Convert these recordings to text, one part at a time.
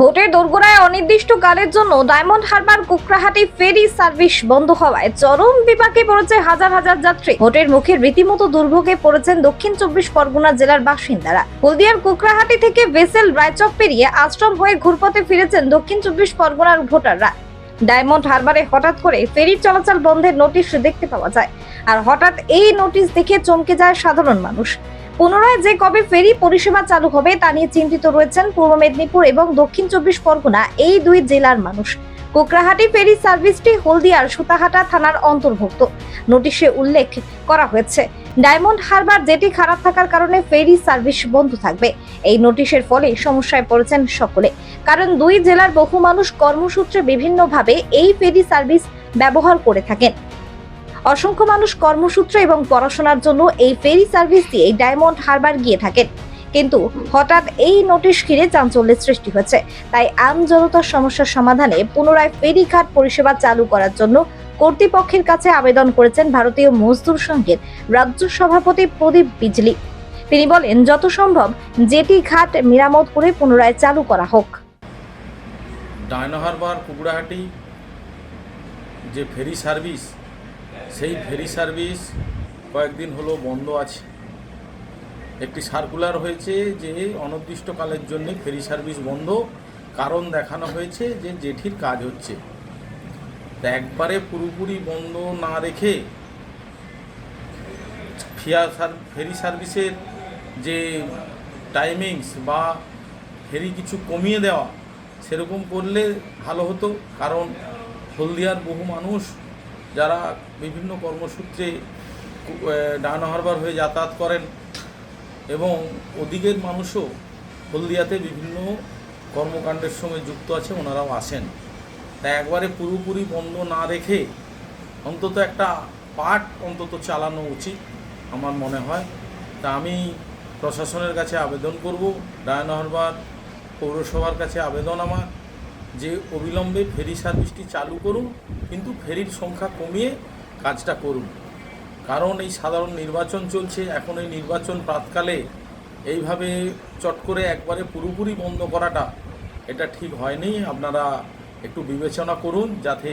ভোটের দোরগোড়ায় অনির্দিষ্টকালের জন্য Diamond Harbour Kukrahati ferry service বন্ধ হওয়ায় চরম বিপাকে পড়েছে হাজার হাজার যাত্রী। ভোটের মুখে রীতিমতো দুর্ভোগে পড়েছেন দক্ষিণ চব্বিশ পরগনা জেলার বাসিন্দারা। হলদিয়ার কুকরাহাটি থেকে ভেসেল রায়চক পেরিয়ে আশ্রম হয়ে ঘুরপথে ফিরেছেন দক্ষিণ চব্বিশ পরগনার ভোটাররা। ডায়মন্ড হারবারে হঠাৎ করে ফেরি চলাচল বন্ধের নোটিশ দেখতে পাওয়া যায়। আর হঠাৎ এই নোটিশ দেখে চমকে যায় সাধারণ মানুষ। পুনরায় যে কবে ফেরি পরিষেবা চালু হবে তা নিয়ে চিন্তিত রয়েছেন পূর্ব মেদিনীপুর এবং দক্ষিণ চব্বিশ পরগনা এই দুই জেলার মানুষ। কোকরাহাটি ফেরি সার্ভিসটি হলদিয়ার সুতাহাটা থানার অন্তর্ভুক্ত। নোটিশে উল্লেখ করা হয়েছে, ডায়মন্ড হারবার জেটি খারাপ থাকার কারণে ফেরি সার্ভিস বন্ধ থাকবে। এই নোটিশের ফলে সমস্যায় পড়েছেন সকলে। কারণ দুই জেলার বহু মানুষ কর্মসূত্রে বিভিন্নভাবে এই ফেরি সার্ভিস ব্যবহার করে থাকেন। অসংখ্য মানুষ কর্মসূত্র এবং পড়াশোনার জন্য এই ফেরি সার্ভিস দিয়ে ডায়মন্ড হারবার গিয়ে থাকেন। কিন্তু হঠাৎ এই নোটিশ ঘিরে চাঞ্চল্যের সৃষ্টি হয়েছে। তাই আম জনতার সমস্যার সমাধানে পুনরায় ফেরিঘাট পরিষেবা চালু করার জন্য কর্তৃপক্ষের কাছে আবেদন করেছেন ভারতীয় মজদুর সংঘের রাজ্য সভাপতি প্রদীপ বিজলি। তিনি বলেন, যত সম্ভব জেটি ঘাট মেরামত করে পুনরায় চালু করা হোক। ডায়নো হারবার কুকুড়াহাটি যে ফেরি সার্ভিস সেই ফেরি সার্ভিস কয়েকদিন হলো বন্ধ আছে। একটি সার্কুলার হয়েছে যে অনির্দিষ্টকালের জন্য ফেরি সার্ভিস বন্ধ। কারণ দেখানো হয়েছে যে জেঠির কাজ হচ্ছে। একবারে পুরোপুরি বন্ধ না রেখে ফিয়া ফেরি সার্ভিসের যে টাইমিংস বা ফেরি কিছু কমিয়ে দেওয়া, সেরকম করলে ভালো হতো। কারণ হলদিয়ার বহু মানুষ যারা বিভিন্ন কর্মসূত্রে ডায়নো হারবার হয়ে যাতায়াত করেন এবং ওদিকের মানুষও হলদিয়াতে বিভিন্ন কর্মকাণ্ডের সঙ্গে যুক্ত আছে, ওনারাও আসেন। তাই একবারে পুরোপুরি বন্ধ না রেখে অন্তত একটা পার্ট অন্তত চালানো উচিত আমার মনে হয়। তা আমি প্রশাসনের কাছে আবেদন করব ডায়নো হারবার পৌরসভার কাছে আবেদন আমার। যে অবিলম্বে ফেরি সার্ভিসটি চালু করুন, কিন্তু ফেরির সংখ্যা কমিয়ে কাজটা করুন। কারণ এই সাধারণ নির্বাচন চলছে, এখন এই নির্বাচন প্রাতকালে এইভাবে চট করে একবারে পুরোপুরি বন্ধ করাটা এটা ঠিক হয়নি। আপনারা একটু বিবেচনা করুন যাতে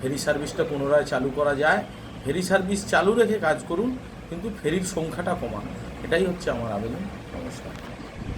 ফেরি সার্ভিসটা পুনরায় চালু করা যায়। ফেরি সার্ভিস চালু রেখে কাজ করুন, কিন্তু ফেরির সংখ্যাটা কমান। এটাই হচ্ছে আমার আবেদন। নমস্কার।